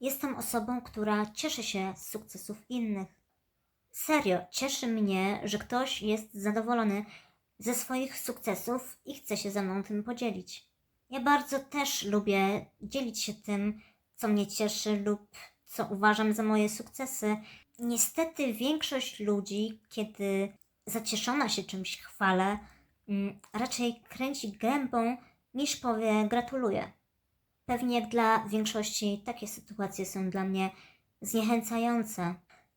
Jestem osobą, która cieszy się z sukcesów innych. Serio, cieszy mnie, że ktoś jest zadowolony ze swoich sukcesów i chce się ze mną tym podzielić. Ja bardzo też lubię dzielić się tym, co mnie cieszy lub co uważam za moje sukcesy. Niestety większość ludzi, kiedy zacieszona się czymś chwale, mm, raczej kręci gębą niż powie gratuluję. Pewnie dla większości takie sytuacje są dla mnie zniechęcające.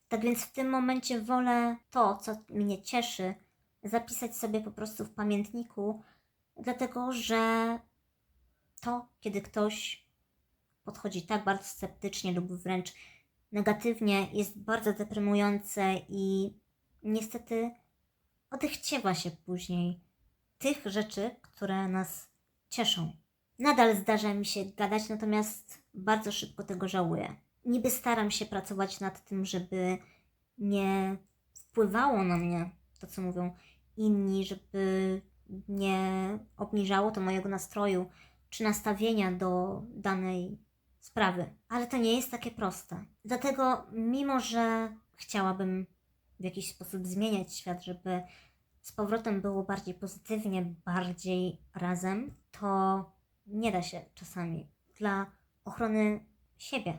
Tak więc w tym momencie wolę to, co mnie cieszy, zapisać sobie po prostu w pamiętniku, dlatego że to, kiedy ktoś podchodzi tak bardzo sceptycznie lub wręcz negatywnie, jest bardzo deprymujące i niestety odechciewa się później tych rzeczy, które nas cieszą. Nadal zdarza mi się gadać, natomiast bardzo szybko tego żałuję. Niby staram się pracować nad tym, żeby nie wpływało na mnie to, co mówią inni, żeby nie obniżało to mojego nastroju czy nastawienia do danej sprawy. Ale to nie jest takie proste. Dlatego, mimo że chciałabym w jakiś sposób zmieniać świat, żeby z powrotem było bardziej pozytywnie, bardziej razem, to nie da się czasami dla ochrony siebie,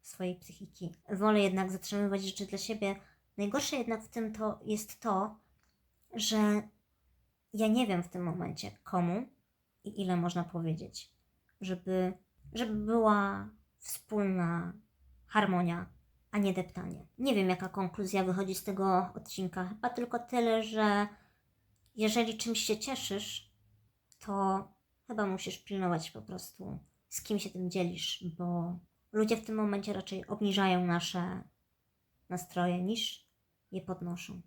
swojej psychiki. Wolę jednak zatrzymywać rzeczy dla siebie. Najgorsze jednak w tym to jest to, że ja nie wiem w tym momencie komu i ile można powiedzieć, żeby, żeby była wspólna harmonia, a nie deptanie. Nie wiem, jaka konkluzja wychodzi z tego odcinka. Chyba tylko tyle, że jeżeli czymś się cieszysz, to chyba musisz pilnować po prostu, z kim się tym dzielisz, bo ludzie w tym momencie raczej obniżają nasze nastroje niż je podnoszą.